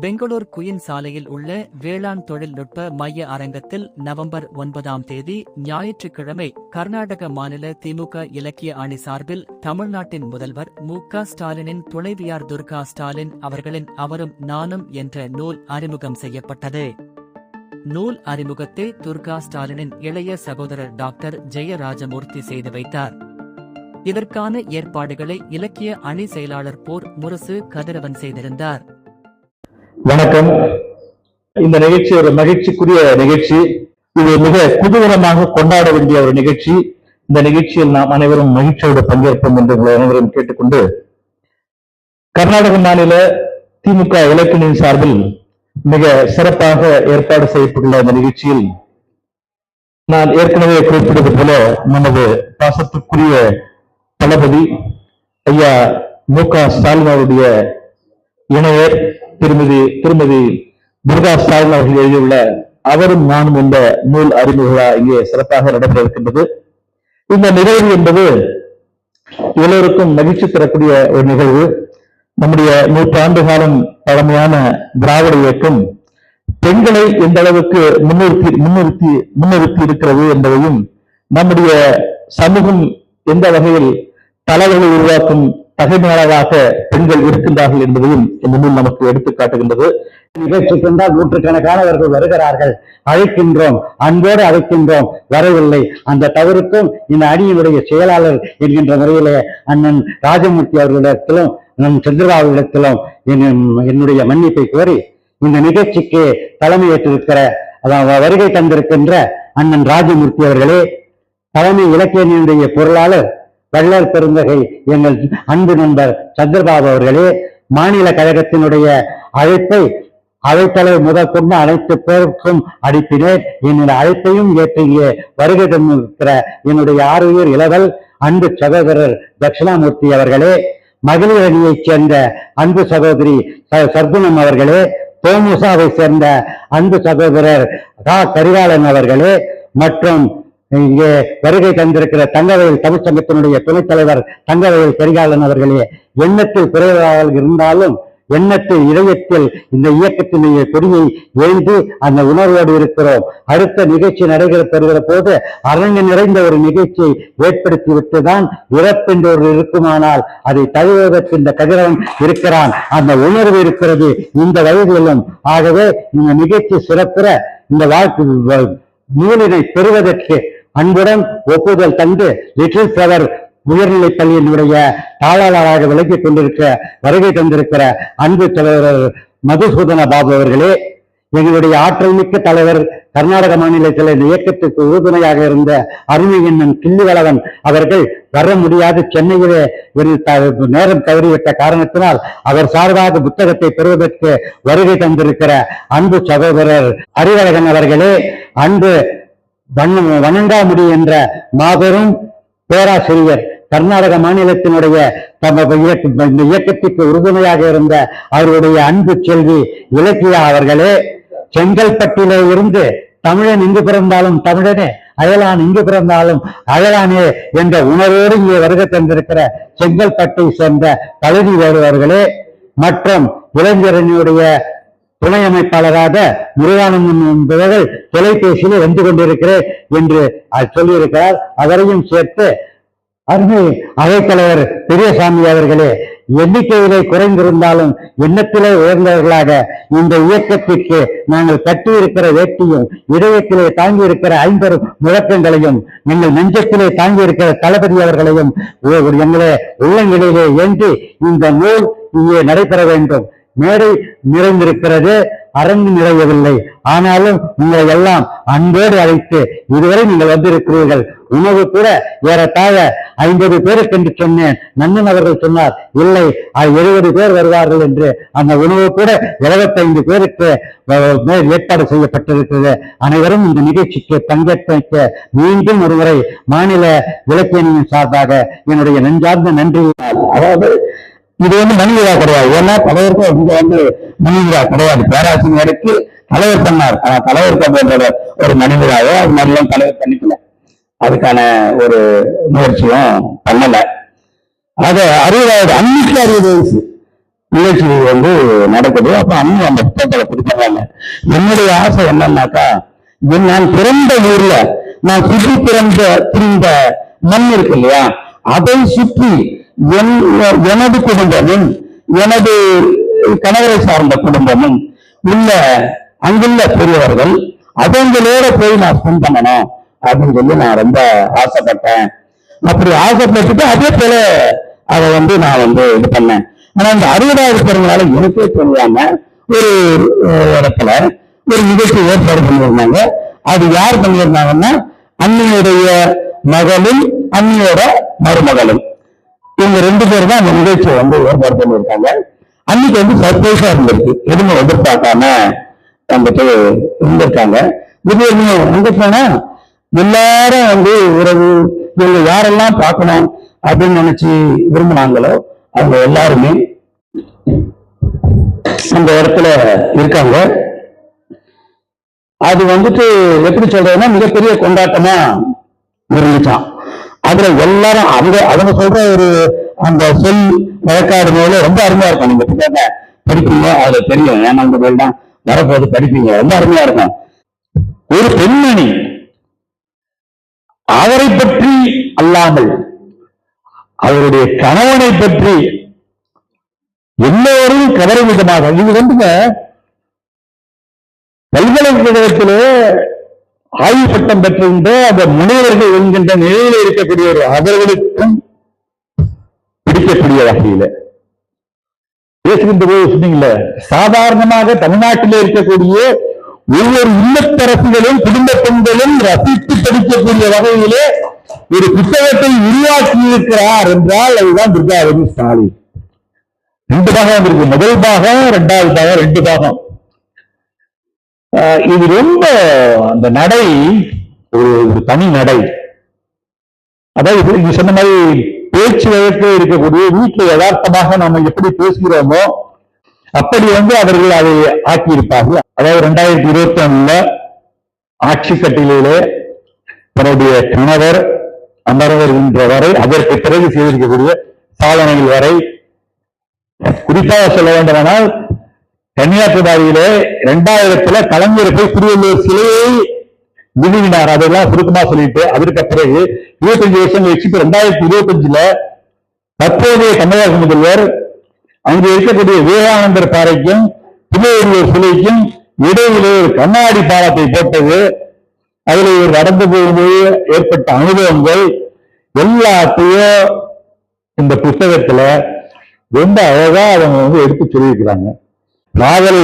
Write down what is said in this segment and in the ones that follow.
Bangalore queen சாலையில் உள்ள வேளாண் தொழில்நுட்ப மைய அரங்கத்தில் நவம்பர் ஒன்பதாம் தேதி ஞாயிற்றுக்கிழமை கர்நாடக மாநில திமுக இலக்கிய அணி சார்பில் தமிழ்நாட்டின் முதல்வர் மு க ஸ்டாலினின் துணைவியார் துர்கா ஸ்டாலின் அவர்களின் அவரும் நானும் என்ற நூல் அறிமுகம் செய்யப்பட்டது. நூல் அறிமுகத்தை துர்கா ஸ்டாலினின் இளைய சகோதரர் டாக்டர் ஜெயராஜமூர்த்தி செய்து வைத்தார். இதற்கான ஏற்பாடுகளை இலக்கிய அணி செயலாளர் போர் முரசு கதிரவன் செய்திருந்தார். வணக்கம். இந்த நிகழ்ச்சி ஒரு மகிழ்ச்சிக்குரிய நிகழ்ச்சி. இது மிக குதூகலமாக கொண்டாட வேண்டிய ஒரு நிகழ்ச்சி. இந்த நிகழ்ச்சியில் நாம் அனைவரும் மகிழ்ச்சியோடு பங்கேற்போம் என்று உங்களை அனைவரும் கேட்டுக்கொண்டு கர்நாடக மாநில திமுக இலக்கியத்தின் சார்பில் மிக சிறப்பாக ஏற்பாடு செய்யப்பட்டுள்ள இந்த நிகழ்ச்சியில் நான் ஏற்கனவே குறிப்பிட்டது போல நமது பாசத்துக்குரிய தளபதி ஐயா மு க ஸ்டாலின் இணையர் திருமதி திருமதி துர்கா ஸ்டாலின் அவர்கள் எழுதியுள்ள அவரும் நானும் என்ற நூல் அறிமுகா இங்கே சிறப்பாக நடைபெற இருக்கின்றது இந்த நிகழ்வு என்பது எல்லோருக்கும் மகிழ்ச்சி தரக்கூடிய ஒரு நிகழ்வு. நம்முடைய நூற்றாண்டு காலம் பழமையான திராவிட இயக்கம் பெண்களை எந்த அளவுக்கு முன்னிறுத்தி முன்னிறுத்தி முன்னிறுத்தி இருக்கிறது என்பதையும் நம்முடைய சமூகம் எந்த வகையில் தலைவர்களை உருவாக்கும் தகைமையாளராக பெண்கள் இருக்கின்றார்கள் என்பதையும் இந்த நூல் நமக்கு எடுத்துக்காட்டுகின்றது நிகழ்ச்சிக்கு என்றால் நூற்றுக்கணக்கானவர்கள் வருகிறார்கள். அழைக்கின்றோம். அன்போடு அழைக்கின்றோம். வரவில்லை. அந்த தவறுக்கும் இந்த அணியினுடைய செயலாளர் என்கின்ற முறையிலே அண்ணன் ராஜமூர்த்தி அவர்களிடத்திலும் நம் சந்திரபாபுவிடத்திலும் என்னுடைய மன்னிப்பை கோரி இந்த நிகழ்ச்சிக்கு தலைமையேற்றிருக்கிற அதாவது வருகை தந்திருக்கின்ற அண்ணன் ராஜமூர்த்தி அவர்களே தலைமை இலக்கியனுடைய பொருளாளர் வள்ளல் பெருந்தகை எங்கள் அன்பு நண்பர் சந்திரபாபு அவர்களே மாநில கழகத்தினுடைய அழைப்பை அழைத்தலைவர் முதற்கொண்டு அனைத்து பேருக்கும் அனுப்பினேன் என்னுடைய அழைப்பையும் ஏற்றிய வருகை தந்திருக்கிற என்னுடைய ஆறுயிர் இளவல் அன்பு சகோதரர் தட்சிணாமூர்த்தி அவர்களே மகளிர் அணியைச் சேர்ந்த அன்பு சகோதரி ச- சர்க்குணம் அவர்களே தோமுசாவை சேர்ந்த அன்பு சகோதரர் கா கரிகாலன் அவர்களே மற்றும் இங்கே வருகை தந்திருக்கிற தங்கவயல் தமிழ்ச்சங்கத்தினுடைய துணைத் தலைவர் தங்கவயல் கரிகாலன் அவர்களே எண்ணத்தில் குறைவாக இருந்தாலும் எண்ணத்தை இதயத்தில் இந்த இயக்கத்தினுடைய கொடியை எழுந்து அந்த உணர்வோடு இருக்கிறோம். அடுத்த நிகழ்ச்சி நடைபெற பெறுகிற போது அரங்கு நிறைந்த ஒரு நிகழ்ச்சியை ஏற்படுத்திவிட்டுதான் இறப்பென்று ஒரு இருக்குமானால் அதை தழுவுவதற்கு இந்த கதிரவன் இருக்கிறான். அந்த உணர்வு இருக்கிறது. இந்த வயதிலும் ஆகவே இந்த நிகழ்ச்சி சிறப்புற இந்த வாழ்க்கை நூலினை பெறுவதற்கு அன்புடன் ஒப்புதல் தந்து லிட்டில் ஃபிளவர் உயர்நிலைப் பள்ளியினுடைய தாளாளராக விளக்கிக் கொண்டிருக்க வருகை தந்திருக்கிற அன்பு தலைவர் மதுசூதன பாபு அவர்களே எங்களுடைய ஆற்றல் மிக்க தலைவர் கர்நாடக மாநிலத்தில் இந்த இயக்கத்துக்கு உறுதுணையாக இருந்த அருமை என்னும் கிள்ளிவளவன் அவர்கள் வர முடியாது சென்னையிலே ஒரு த- நேரம் தவறிவிட்ட காரணத்தினால் அவர் சார்பாக புத்தகத்தை பெறுவதற்கு வருகை தந்திருக்கிற அன்பு சகோதரர் அறிவழகன் அவர்களே அன்பு வண்ண வணங்காமுடி என்ற மாபெரும் பேராசிரியர் கர்நாடக மாநிலத்தினுடைய இந்த இயக்கத்திற்கு உறுதுணையாக இருந்த அவருடைய அன்பு செல்வி இலக்கியா அவர்களே செங்கல்பட்டிலே இருந்து தமிழன் இங்கு பிறந்தாலும் தமிழனே அயலான் இங்கு பிறந்தாலும் அயலானே என்ற உணர்வோடு இங்கே வருகை தந்திருக்கிற செங்கல்பட்டை சேர்ந்த பழனி வருவர்களே மற்றும் இளைஞரனுடைய துணை அமைப்பாளராக முருகானந்தன் என்பவர்கள் தொலைபேசியிலே வந்து கொண்டிருக்கிறேன் என்று சொல்லியிருக்கிறார். அவரையும் சேர்த்து அருமை அவைத்தலைவர் பெரியசாமி அவர்களே எண்ணிக்கையிலே குறைந்திருந்தாலும் எண்ணத்திலே உயர்ந்தவர்களாக இந்த இயக்கத்திற்கு நாங்கள் கட்டியிருக்கிற வேட்டியும் இதயத்திலே தாங்கி இருக்கிற ஐம்பெரும் முழக்கங்களையும் எங்கள் நெஞ்சத்திலே தாங்கி இருக்கிற தளபதி அவர்களையும் எங்களை உள்ளங்களிலே ஏந்தி இந்த நூல் இங்கே நடைபெற வேண்டும். மேடை நிறைந்திருக்கிறது. அரங்கு நிறையவில்லை. ஆனாலும் உங்களை எல்லாம் அன்போடு அழைத்து இதுவரை நீங்கள் வந்திருக்கிறீர்கள். உணவு கூட ஏறத்தாழ ஐம்பது பேருக்கு என்று சொன்னேன். நன்னன் அவர்கள் சொன்னார் இல்லை எழுபது பேர் வருவார்கள் என்று. அந்த உணவு கூட இருபத்தைந்து பேருக்கு மேல் ஏற்பாடு செய்யப்பட்டிருக்கிறது. அனைவரும் இந்த நிகழ்ச்சிக்கு பங்கேற்க மீண்டும் ஒருமுறை மாநில இலக்கியனின் சார்பாக என்னுடைய நெஞ்சார்ந்த நன்றி அதாவது இது வந்து மனிதரா கிடையாது. ஏன்னா தலைவருக்கும் இங்க வந்து மனிதரா கிடையாது. பேராசிரியருக்கு தலைவர் பண்ணார். ஆனா தலைவர் அப்படின்ற ஒரு மணி அது மாதிரிலாம் தலைவர் பண்ணிக்கல. அதுக்கான ஒரு முயற்சியும் பண்ணல. அத அறுபதாவது அன்னைக்கு அறுபது வயசு நிகழ்ச்சி வந்து நடக்குது. அப்ப அண்ணன் அந்த புத்தகத்தை கொடுத்துறாங்க என்னுடைய ஆசை என்னன்னாக்கா என் நான் பிறந்த ஊர்ல நான் சுற்றி பிறந்த திரும்ப மண் இருக்கு இல்லையா? அதை சுற்றி எனது குடும்பமும் எனது கணவரை சார்ந்த குடும்பமும் உள்ள அங்குள்ள பெரியவர்கள் அவங்களோட போய் நான் ஸ்பெண்ட் பண்ணணும் அப்படின்னு சொல்லி நான் ரொம்ப ஆசைப்பட்டேன். அப்படி ஆசைப்பட்டுட்டு அதே போல அதை வந்து நான் வந்து இது பண்ணேன். ஆனா இந்த அறுபதாவது பிறந்தனால எனக்கே தெரியாம ஒரு இடத்துல ஒரு நிகழ்ச்சி ஏற்பாடு பண்ணியிருந்தாங்க. அது யார் பண்ணியிருந்தாங்கன்னா அண்ணியுடைய மகளும் அண்ணியோட மருமகளும். இவங்க ரெண்டு பேரும் தான் அந்த நிகழ்ச்சியை வந்து ஏற்பாடு பண்ணியிருக்காங்க. அன்னைக்கு வந்து சர்ப்ரைஸா இருந்திருக்கு. எதுவுமே எதிர்பார்க்காம வந்துட்டு இருந்திருக்காங்க. திடீர்னு எங்க போனா எல்லாரும் வந்து உறவு இவங்க யாரெல்லாம் பார்க்கணும் அப்படின்னு நினைச்சு விரும்பினாங்களோ அவங்க எல்லாருமே அந்த இடத்துல இருக்காங்க. அது வந்துட்டு எப்படி சொல்றதுன்னா மிகப்பெரிய கொண்டாட்டமா இருந்துச்சான் அதுல எல்லாரும் அவங்க அவங்க சொல்ற ஒரு அந்த சொல் வழக்காடு மேல ரொம்ப அருமையா இருக்கும். நீங்க புத்தகத்தை படிப்பீங்க அதுல தெரியும். ஏன்னா அந்த மேல் தான் வரப்போது படிப்பீங்க. ரொம்ப அருமையா இருக்கும். ஒரு பெண்மணி அவரை பற்றி அல்லாமல் அவருடைய கணவனை பற்றி எல்லோரும் கவரும் விதமாக இது வந்துங்க பல்கலைக்கழகத்திலே ஆய்வு பட்டம் பெற்றிருந்த அந்த முனைவர்கள் என்கின்ற நிலையில இருக்கக்கூடிய ஒரு அவர்களுக்கும் பிடிக்கக்கூடிய வகையில. பேசுகின்ற போது சொன்னீங்கல்ல சாதாரணமாக தமிழ்நாட்டில் இருக்கக்கூடிய ஒவ்வொரு இல்லத்தரசுகளும் குடும்ப பெண்களும் ரசித்து படிக்கக்கூடிய வகையிலே ஒரு புத்தகத்தை உருவாக்கி இருக்கிறார் என்றால் அதுதான் துர்காவதி ஸ்டாலின். ரெண்டு பாகம் இருக்கு. முதல் பாகம் ரெண்டாவது பாகம் ரெண்டு பாகம். இது ரொம்ப அந்த நடை ஒரு ஒரு தனி நடை. அதாவது நீங்க சொன்ன மாதிரி பேச்சு வழக்கு இருக்கக்கூடிய வீட்டில் யதார்த்தமாக நாம எப்படி பேசுகிறோமோ அப்படி வந்து அவர்கள் அதை ஆக்கியிருப்பார்கள். அதாவது ரெண்டாயிரத்தி இருபத்தி ஒண்ணுல ஆட்சி கட்டிலே தன்னுடைய கணவர் அமர என்ற வரை அதற்கு பிறகு செய்திருக்கக்கூடிய சாதனைகள் வரை குறிப்பாக சொல்ல வேண்டுமானால் கன்னியாகுமரியிலே இரண்டாயிரத்துல கலைஞர் போய் திருவள்ளுவர் சிலையை நிறுவினார். அதெல்லாம் சுருக்கமா சொல்லிட்டு அதற்கு பிறகு இருபத்தஞ்சு வருஷம் கழிச்சு இப்ப ரெண்டாயிரத்தி இருபத்தஞ்சுல தற்போதைய தமிழக முதல்வர் அங்கு இருக்கக்கூடிய விவேகானந்தர் பாறைக்கும் திருவள்ளுவர் சிலைக்கும் இடையிலே ஒரு கண்ணாடி பாலத்தை போட்டது. அதுல இவர் நடந்து போகும்போது ஏற்பட்ட அனுபவங்கள் எல்லாத்தையும் இந்த புத்தகத்துல ரொம்ப அழகா அவங்க வந்து எடுத்து சொல்லியிருக்கிறாங்க. காதலை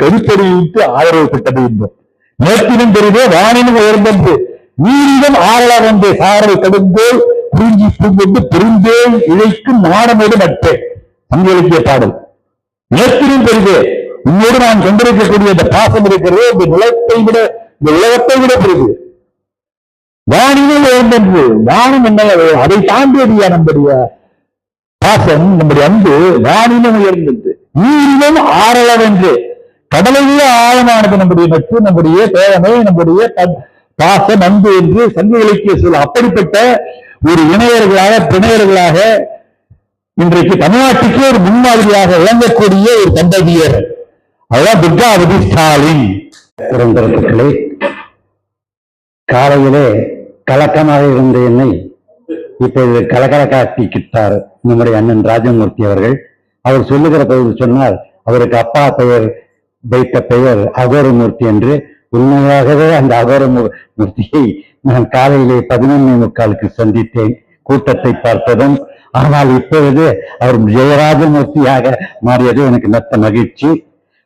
கருத்தறிவித்து ஆதரவு பெற்றது என்பது நேற்றினும் பெரிதே வானினும் உயர்ந்தது நீரிடம் ஆறலாக வந்து சாரல் கடுந்து குறிஞ்சி பூங்கொண்டு பெருந்தேன் இழைக்கும் நாடமோடு நட்பே சங்க இலக்கிய பாடல். நேற்றினும் பெரிதே உன்னோடு நான் கொண்டிருக்கக்கூடிய இந்த பாசம் இருக்கிறது இந்த நிலத்தை விட இந்த உலகத்தை விட பெரிது. வானிலும் உயர்ந்தது வானம் என்ன அதை தாண்டியது நம்முடைய பாசம் நம்முடைய அன்பு. வானிலும் உயர்ந்தது நீரிலும் ஆறளவென்று. கடலையே ஆழமானது நம்முடைய நட்பு நம்முடைய தேவனை நம்முடைய பாச நம்பு என்று சங்க இலக்கிய சொல் அப்படிப்பட்ட ஒரு இணையர்களாக பிணையர்களாக இன்றைக்கு தமிழ்நாட்டுக்கே ஒரு முன்மாதிரியாக விளங்கக்கூடிய ஒரு தம்பதியர் அதுதான் துர்காவதி ஸ்டாலின். பிறந்திருப்பர்களே காலையிலே கலக்கமாக இருந்த என்னை இப்பொழுது கலகலக்காட்டிக்கிட்டார் நம்முடைய அண்ணன் ராஜமூர்த்தி அவர்கள். அவர் சொல்லுகிற பகுதி சொன்னால் அவருக்கு அப்பா பெயர் வைத்த பெயர் அகோரமூர்த்தி என்று. உண்மையாகவே அந்த அகோரமூ- மூர்த்தியை நான் காலையிலே பதினொன்னே முக்காலுக்கு சந்தித்தேன் கூட்டத்தை பார்த்ததும். ஆனால் இப்பொழுது அவர் ஜெயராஜமூர்த்தியாக மாறியது எனக்கு மெத்த மகிழ்ச்சி.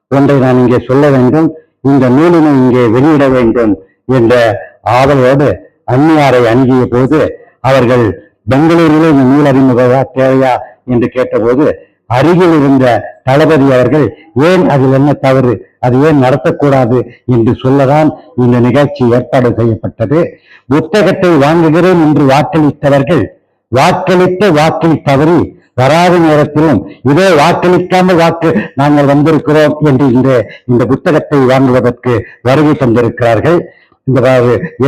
ஒன்றை நான் இங்கே சொல்ல வேண்டும் இந்த நூலினை இங்கே வெளியிட வேண்டும் என்ற ஆவலோடு அந்நியாரை அணுகிய போது அவர்கள் பெங்களூரிலே இந்த நூல் அறிமுகவா தேவையா? என்று கேட்டபோது அருகில் இருந்த தளபதி அவர்கள் ஏன் அதில் என்ன தவறு? அது ஏன் நடத்தக்கூடாது? என்று சொல்லதான் இந்த நிகழ்ச்சி ஏற்பாடு செய்யப்பட்டது. புத்தகத்தை வாங்குகிறேன் என்று வாக்களித்தவர்கள் வாக்களித்து வாக்கில் தவறி வராத நேரத்திலும் இதோ வாக்களிக்காமல் வாக்கு நாங்கள் வந்திருக்கிறோம் என்று இந்த இந்த புத்தகத்தை வாங்குவதற்கு வருகை தந்திருக்கிறார்கள். இந்த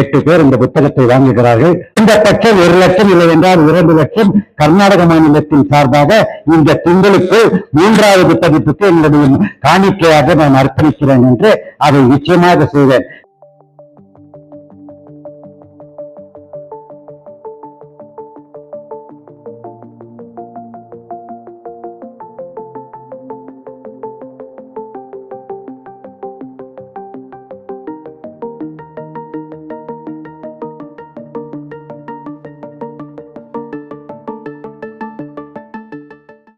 எட்டு பேர் இந்த புத்தகத்தை வாங்குகிறார்கள். இந்த பட்சம் ஒரு லட்சம் இல்லை என்றால் இரண்டு லட்சம் கர்நாடக மாநிலத்தின் சார்பாக இந்த திங்களுக்கு மூன்றாவது பதிப்புக்கு என்னுடைய காணிக்கையாக நான் அர்ப்பணிக்கிறேன் என்று அதை நிச்சயமாக செய்வேன்.